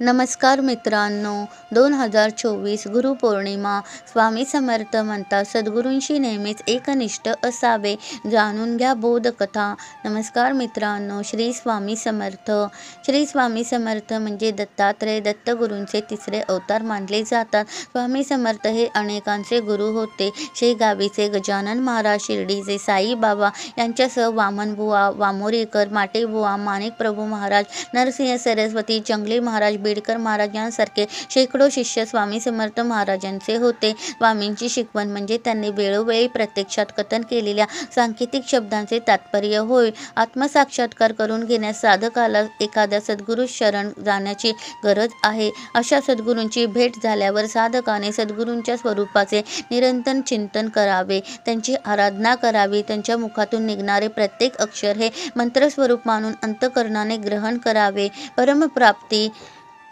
नमस्कार मित्रांनो दोन हजार चोवीस गुरुपौर्णिमा स्वामी समर्थ म्हणतात सद्गुरूंशी नेहमीच एकनिष्ठ असावे जाणून घ्या बोधकथा. नमस्कार मित्रांनो श्री स्वामी समर्थ. श्री स्वामी समर्थ म्हणजे दत्तात्रय दत्तगुरूंचे तिसरे अवतार मानले जातात. स्वामी समर्थ हे अनेकांचे गुरु होते. शेगावीचे गजानन महाराज शिर्डीचे साईबाबा यांच्यासह वामनबुवा वामोरेकर माटेबुवा माणिकप्रभू महाराज नरसिंह सरस्वती जंगली महाराज आंबेडकर महाराज यांसारखे शेकडो शिष्य स्वामी समर्थ महाराजांचे होते. स्वामींची शिकवण म्हणजे त्यांनी वेळोवेळी प्रत्यक्षात कथन केलेल्या सांकेतिक शब्दांचे तात्पर्य होय. आत्मसाक्षात्कार करून घेण्यास साधकाला एखाद्या सद्गुरू शरण जाण्याची गरज आहे. अशा सद्गुरूंची भेट झाल्यावर साधकाने सद्गुरूंच्या स्वरूपाचे निरंतर चिंतन करावे. त्यांची आराधना करावी. त्यांच्या मुखातून निघणारे प्रत्येक अक्षर हे मंत्रस्वरूप मानून अंतकरणाने ग्रहण करावे. परमप्राप्ती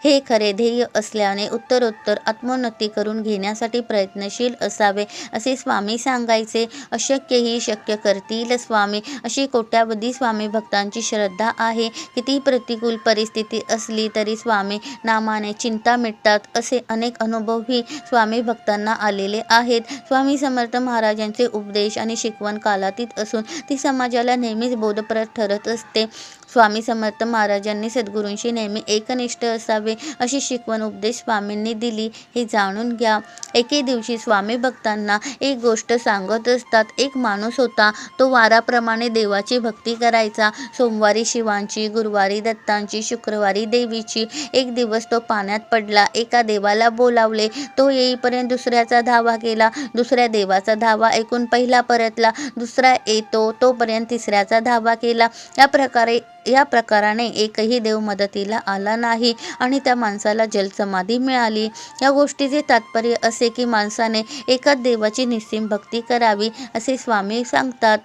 हे खरे ध्येय असल्याने उत्तरोत्तर आत्मोन्नती करून घेण्यासाठी प्रयत्नशील असावे असे स्वामी सांगायचे. अशक्यही शक्य करतील स्वामी. अशी कोट्यावधी स्वामी भक्तांची श्रद्धा आहे. किती प्रतिकूल परिस्थिती असली तरी स्वामी नामाने चिंता मिटतात असे अनेक अनुभवही स्वामी भक्तांना आलेले आहेत. स्वामी समर्थ महाराजांचे उपदेश आणि शिकवण कालातीत असून ती समाजाला नेहमीच बोधप्रद ठरत असते. स्वामी समर्थ महाराजांनी सद्गुरूंशी नेहमी एकनिष्ठ असावे. अशी शिकवण उपदेश स्वामींनी दिली. हे जाणून घ्या. एके दिवशी स्वामी भक्तांना एक गोष्ट सांगत असतात. एक माणूस होता. तो वाराप्रमाणे देवाची भक्ती करायचा. सोमवारी शिवांची गुरुवारी दत्तांची शुक्रवारी देवीची. एक दिवस तो पाण्यात पडला. एका देवाला बोलावले. तो येईपर्यंत दुसऱ्याचा धावा केला दुसऱ्या देवाचा धावा ऐकून पहिला परतला. दुसरा येतो. तोपर्यंत तिसऱ्याचा धावा केला या प्रकारे या प्रकाराने एकही देव मदतीला आला नाही. आणि त्या माणसाला जलसमाधी मिळाली. या गोष्टीचे तात्पर्य असे की माणसाने एकाच देवाची निस्सीम भक्ती करावी असे स्वामी सांगतात.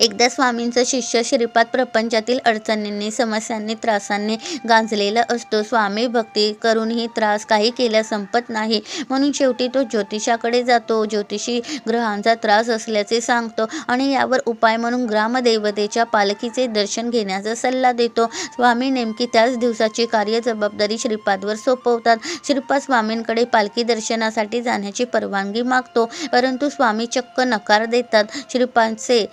एकदा स्वामींचं शिष्य श्रीपाद प्रपंचातील अडचणींनी समस्यांनी त्रासांनी गांजलेला असतो. स्वामी भक्ती करूनही त्रास काही केल्या संपत नाही. म्हणून शेवटी तो ज्योतिषाकडे जातो. ज्योतिषी ग्रहांचा त्रास असल्याचे सांगतो आणि यावर उपाय म्हणून ग्रामदेवतेच्या पालखीचे दर्शन घेण्याचा सल्ला देतो. स्वामी नेमकी त्याच दिवसाची कार्य जबाबदारी श्रीपादवर सोपवतात. श्रीपाद स्वामींकडे पालखी दर्शनासाठी जाण्याची परवानगी मागतो परंतु स्वामी चक्क नकार देतात. श्रीपादचे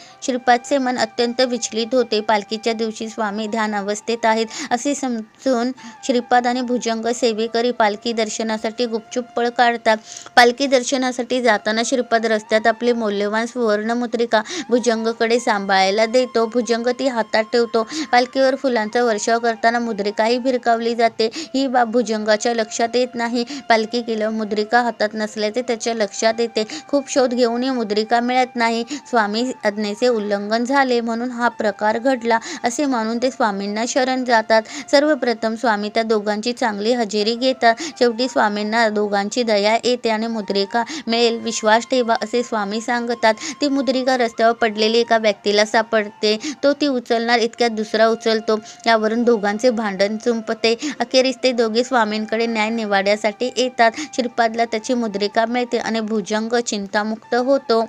बाप्पाचे मन अत्यंत विचलित होते. पालखीच्या दिवशी स्वामी ध्यान अवस्थेत आहेत असे समजून श्रीपाद आणि भुजंग सेवेकरी पालखी दर्शनासाठी गुपचूप पळ काढतात. पालखी दर्शनासाठी जाताना श्रीपाद रस्त्यात आपली मौल्यवान सुवर्णमुद्रिका भुजंगकडे सांभाळायला देतो. भुजंग ती हातात ठेवतो. पालखीवर फुलांचा वर्षाव करताना मुद्रिकाही भिरकावली जाते. ही बाब भुजंगाच्या लक्षात येत नाही. पालखी गेल्यावर मुद्रिका हातात नसल्याचे त्याच्या लक्षात येते. खूप शोध घेऊनही मुद्रिका मिळत नाही. स्वामी आज्ञेचे उल्लंघन झाले म्हणून हा प्रकार घडला असे मानून ते स्वामींना शरण जातात. सर्वप्रथम स्वामी त्या दोघांची चांगली हजेरी घेतात. शेवटी स्वामींना दोघांची दया येते आणि मुद्रिका मिळेल विश्वास ठेवा असे स्वामी सांगतात. ती मुद्रिका रस्त्यावर पडलेली एका व्यक्तीला सापडते. तो ती उचलणार इतक्यात दुसरा उचलतो. यावरून दोघांचे भांडण चुंपते. अखेरीस ते दोघे स्वामींकडे न्याय निवाड्यासाठी येतात. श्रीपादला त्याची मुद्रिका मिळते आणि भुजंग चिंतामुक्त होतो.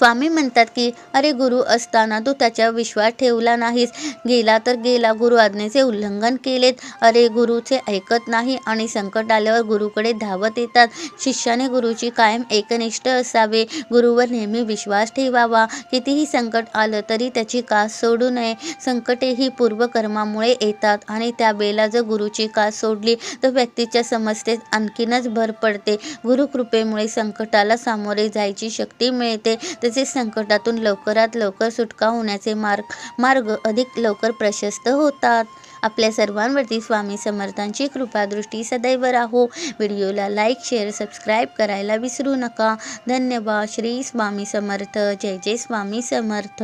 स्वामी म्हणतात की अरे गुरु असताना तू त्याच्यावर विश्वास ठेवला नाहीस. गेला तर गेला गुरु आज्ञेचे उल्लंघन केलेत. अरे गुरुचे ऐकत नाही आणि संकट आल्यावर गुरुकडे धावत येतात. शिष्याने गुरुची कायम एकनिष्ठ असावे. गुरुवर नेहमी विश्वास ठेवावा. कितीही संकट आलं तरी त्याची कास सोडू नये. संकटे ही पूर्वकर्मामुळे येतात आणि त्यावेळेला जर गुरुची कास सोडली तर व्यक्तीच्या समस्येत आणखीनच भर पडते. गुरुकृपेमुळे संकटाला सामोरे जायची शक्ती मिळते. तसेच संकटातून लवकरात लवकर सुटका होण्याचे मार्ग मार्ग अधिक लवकर प्रशस्त होतात. आपल्या सर्वांवरती स्वामी समर्थांची कृपादृष्टी सदैव राहो. व्हिडिओला लाईक शेअर सबस्क्राईब करायला विसरू नका. धन्यवाद. श्री स्वामी समर्थ. जय जय स्वामी समर्थ.